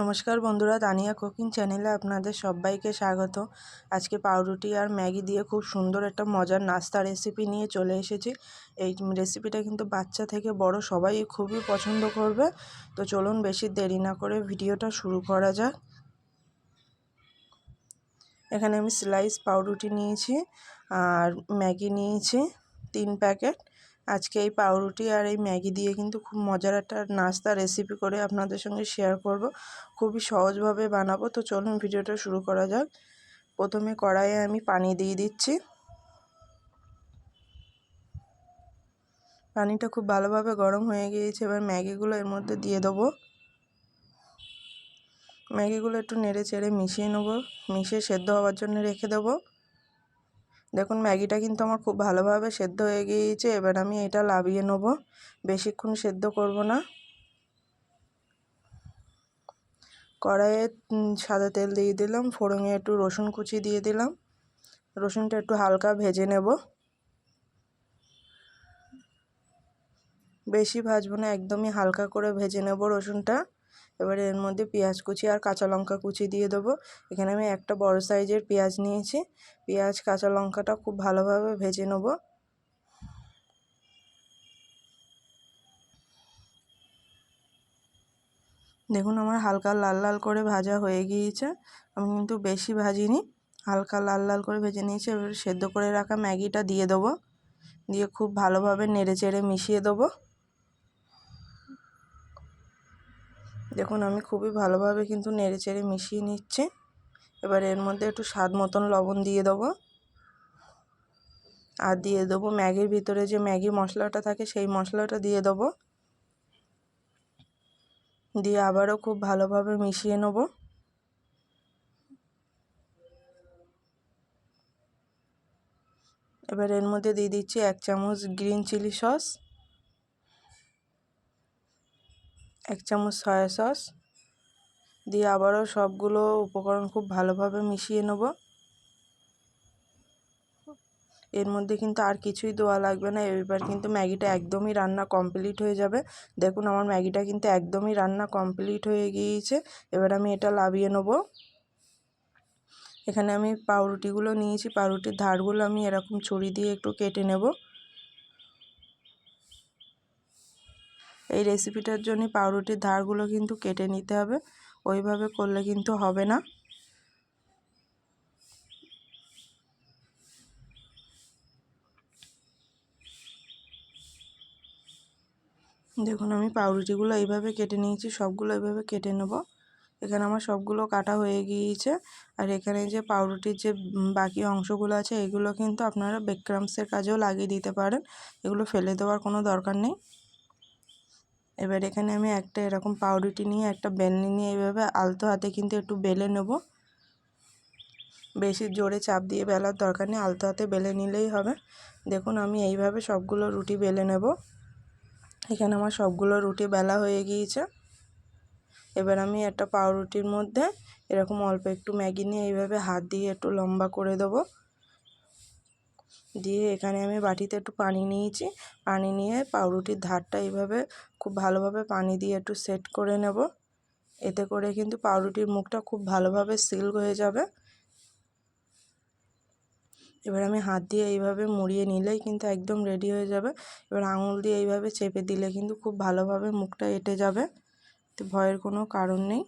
নমস্কার বন্ধুরা তানিয়া কুকিং চ্যানেলে আপনাদের সবাইকে স্বাগত। আজকে পাউরুটি আর ম্যাগি দিয়ে খুব সুন্দর একটা মজার নাস্তা রেসিপি নিয়ে চলে এসেছি। এই রেসিপিটা কিন্তু বাচ্চা থেকে বড় সবাই খুবই পছন্দ করবে। তো চলুন বেশি দেরি না করে ভিডিওটা শুরু করা যাক। এখানে আমি স্লাইস পাউরুটি নিয়েছি আর ম্যাগি নিয়েছি তিন প্যাকেট আজকে এই পাউরুটি আর এই ম্যাগি দিয়ে কিন্তু খুব মজার একটা নাস্তা রেসিপি করে আপনাদের সঙ্গে শেয়ার করব। খুবই সহজভাবে বানাবো। তো চলুন ভিডিওটা শুরু করা যাক। প্রথমে কড়াইয়ে আমি পানি দিয়ে দিচ্ছি। পানিটা খুব ভালোভাবে গরম হয়ে গিয়েছে। এবার ম্যাগিগুলো এর মধ্যে দিয়ে দেবো। ম্যাগিগুলো একটু নেড়ে চেড়ে মিশিয়ে নেব। মিশিয়ে সেদ্ধ হওয়ার জন্য রেখে দেবো। দেখুন, ম্যাগিটা কিন্তু আমার খুব ভালোভাবে সেদ্ধ হয়ে গিয়েছে, এবার আমি এটা লাভিয়ে নেব। বেশিক্ষণ সেদ্ধ করব না। কড়াইয়ে সাদা তেল দিয়ে দিলাম ফোড়ঙে একটু রসুন কুচি দিয়ে দিলাম। রসুনটা একটু হালকা ভেজে নেব। বেশি ভাজবো না, একদমই হালকা করে ভেজে নেব রসুনটা। এবারে এর মধ্যে পেঁয়াজ কুচি আর কাঁচা লঙ্কা কুচি দিয়ে দেবো। এখানে আমি একটা বড় সাইজের পেঁয়াজ নিয়েছি। পেঁয়াজ, কাঁচা লঙ্কাটা খুব ভালোভাবে ভেজে নেব। দেখুন, আমার হালকা লাল লাল করে ভাজা হয়ে গিয়েছে। আমি কিন্তু বেশি ভাজিনি, হালকা লাল লাল করে ভেজে নিয়েছি। এবার সেদ্ধ করে রাখা ম্যাগিটা দিয়ে দেবো। দিয়ে খুব ভালোভাবে নেড়ে চেড়ে মিশিয়ে দেবো। দেখুন, আমি খুবই ভালোভাবে কিন্তু নেড়ে চেড়ে মিশিয়ে নিচ্ছি। এবার এর মধ্যে একটু স্বাদ মতন লবণ দিয়ে দেবো। আর দিয়ে দেবো ম্যাগির ভিতরে যে ম্যাগি মশলাটা থাকে, সেই মশলাটা দিয়ে দেবো। দিয়ে আবারও খুব ভালোভাবে মিশিয়ে নেব। এবার এর মধ্যে দিয়ে দিচ্ছি এক চামচ গ্রিন চিলি সস। এক চামচ সয়া সস দিয়ে আবারও সবগুলো উপকরণ খুব ভালোভাবে মিশিয়ে নেব। এর মধ্যে কিন্তু আর কিছুই দেওয়া লাগবে না। এবার কিন্তু ম্যাগিটা একদমই রান্না কমপ্লিট হয়ে যাবে। দেখুন, আমার ম্যাগিটা কিন্তু একদমই রান্না কমপ্লিট হয়ে গিয়েছে। এবার আমি এটা লাভিয়ে নেব। এখানে আমি পাউরুটিগুলো নিয়েছি। পাউরুটির ধারগুলো আমি এরকম ছুরি দিয়ে একটু কেটে নেব। এই রেসিপিটার জন্য পাউরুটির ধারগুলো কিন্তু কেটে নিতে হবে। ওইভাবে করলে কিন্তু হবে না। দেখুন, আমি পাউরুটিগুলো এইভাবে কেটে নিয়েছি, সবগুলো এইভাবে কেটে নেব। এখানে আমার সবগুলো কাটা হয়ে গিয়েছে। আর এখানে যে পাউরুটির যে বাকি অংশগুলো আছে, এগুলো কিন্তু আপনারা বেকক্রামসের কাজেও লাগিয়ে দিতে পারেন। এগুলো ফেলে দেওয়ার কোনো দরকার নেই। এবার এখানে আমি একটা এরকম পাউরুটি নিয়ে, একটা বেলনি নিয়ে এইভাবে আলতো হাতে কিন্তু একটু বেলে নেব। বেশি জোরে চাপ দিয়ে বেলার দরকার নেই, আলতো হাতে বেলে নিলেই হবে। দেখুন, আমি এইভাবে সবগুলো রুটি বেলে নেব। এখানে আমার সবগুলো রুটি বেলা হয়ে গিয়েছে। এবার আমি একটা পাউরুটির মধ্যে এরকম অল্প একটু ম্যাগি নিয়ে এইভাবে হাত দিয়ে একটু লম্বা করে দেবো। দিয়ে এখানে আমি বাটিতে একটু পানি নিয়েছি। পানি নিয়ে পাউরুটির ধারটা এইভাবে খুব ভালোভাবে পানি দিয়ে একটু সেট করে নেব। এতে করে কিন্তু পাউরুটির মুখটা খুব ভালোভাবে সিল হয়ে যাবে। এবার আমি হাত দিয়ে এইভাবে মুড়িয়ে নিলেই কিন্তু একদম রেডি হয়ে যাবে। এবার আঙুল দিয়ে এইভাবে চেপে দিলে কিন্তু খুব ভালোভাবে মুখটা এঁটে যাবে। তো ভয়ের কোনো কারণ নেই।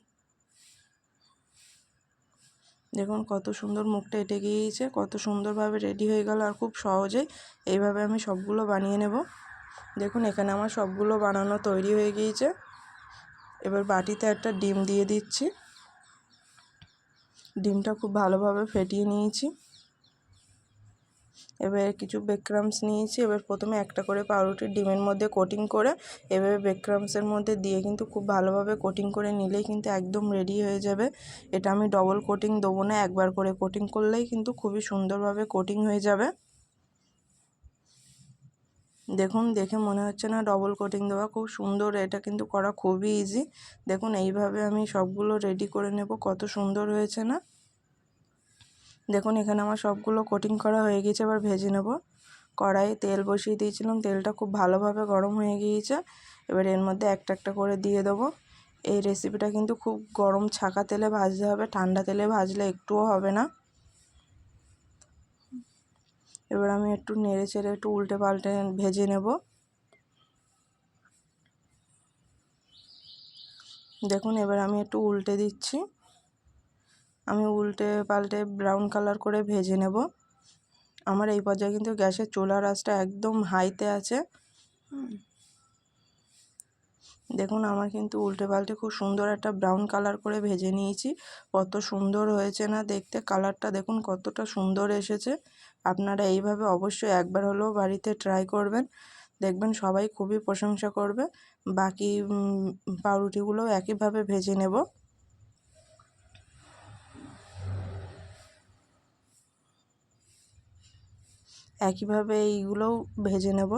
দেখুন কত সুন্দর মুখটা এটে গিয়েছে, কত সুন্দরভাবে রেডি হয়ে গেল আর খুব সহজেই এইভাবে আমি সবগুলো বানিয়ে নেব। দেখুন এখানে আমার সবগুলো বানানো তৈরি হয়ে গিয়েছে। এবার বাটিতে একটা ডিম দিয়ে দিচ্ছি। ডিমটা খুব ভালোভাবে ফেটিয়ে নিয়েছি। এবার কিছু বেক্রামস নিয়েছি। এবার প্রথমে একটা করে পাউরুটির ডিমের মধ্যে কোটিং করে, এভাবে বেক্রামসের মধ্যে দিয়ে কিন্তু খুব ভালোভাবে কোটিং করে নিলেই কিন্তু একদম রেডি হয়ে যাবে। এটা আমি ডবল কোটিং দেবো না, একবার করে কোটিং করলেই কিন্তু খুবই সুন্দরভাবে কোটিং হয়ে যাবে। দেখুন, দেখে মনে হচ্ছে না ডবল কোটিং দেওয়া খুব সুন্দর, এটা কিন্তু করা খুবই ইজি দেখুন, এইভাবে আমি সবগুলো রেডি করে নেব, কত সুন্দর হয়েছে না? দেখুন, এখানে আমার সবগুলো কোটিং করা হয়ে গেছে এবার ভেজে নেব। কড়াই তেল বসিয়ে দিয়েছিলাম, তেলটা খুব ভালোভাবে গরম হয়ে গিয়েছে। এবার এর মধ্যে একটা একটা করে দিয়ে দেবো। এই রেসিপিটা কিন্তু খুব গরম ছাকা তেলে ভাজতে হবে, ঠান্ডা তেলে ভাজলে একটুও হবে না। এবার আমি একটু নেড়ে চেড়ে একটু উল্টে পাল্টে ভেজে নেব। দেখুন, এবার আমি একটু উল্টে দিচ্ছি। আমি উল্টে পাল্টে ব্রাউন কালার করে ভেজে নেব। আমার এই পর্যায়ে কিন্তু গ্যাসের চুলার আঁচটা একদম হাইতে আছে। দেখুন, আমার কিন্তু উল্টে পাল্টে খুব সুন্দর একটা ব্রাউন কালার করে ভেজে নিয়েছি। কত সুন্দর হয়েছে না দেখতে কালারটা দেখুন কতটা সুন্দর এসেছে। আপনারা এইভাবে অবশ্যই একবার হলেও বাড়িতে ট্রাই করবেন। দেখবেন সবাই খুবই প্রশংসা করবে। বাকি পাউরুটিগুলোও একইভাবে ভেজে নেব। একইভাবে এইগুলোও ভেজে নেব।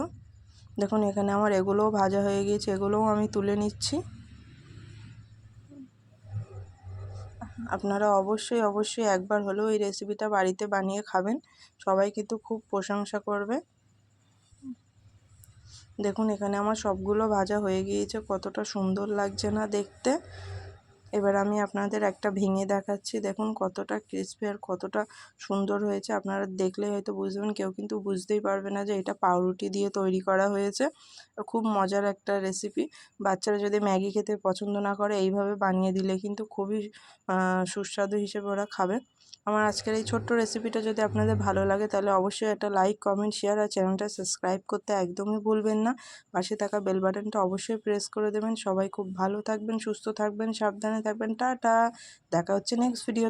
দেখুন, এখানে আমার এগুলোও ভাজা হয়ে গিয়েছে, এগুলোও আমি তুলে নিচ্ছি। আপনারা অবশ্যই অবশ্যই একবার হলেও এই রেসিপিটা বাড়িতে বানিয়ে খাবেন। সবাই কিন্তু খুব প্রশংসা করবে। দেখুন, এখানে আমার সবগুলো ভাজা হয়ে গিয়েছে, কতটা সুন্দর লাগছে না দেখতে। এবার আমি আপনাদের একটা ভেঙে দেখাচ্ছি। দেখুন কতটা ক্রিসপি আর কতটা সুন্দর হয়েছে। আপনারা দেখলে হয়তো বুঝবেন, কেউ কিন্তু বুঝতেই পারবে না যে এটা পাউরুটি দিয়ে তৈরি করা হয়েছে। খুব মজার একটা রেসিপি বাচ্চারা যদি ম্যাগি খেতে পছন্দ না করে, এইভাবে বানিয়ে দিলে কিন্তু খুবই সুস্বাদু হিসেবে ওরা খাবে। আমার আজকের এই ছোট্ট রেসিপিটা যদি আপনাদের ভালো লাগে, তাহলে অবশ্যই একটা লাইক কমেন্ট শেয়ার আর চ্যানেলটা সাবস্ক্রাইব করতে একদমই ভুলবেন না। পাশে থাকা বেল বাটনটা অবশ্যই প্রেস করে দেবেন। সবাই খুব ভালো থাকবেন, সুস্থ থাকবেন, সাবধানে থাকবেন। টাটা! দেখা হচ্ছে নেক্সট ভিডিওতে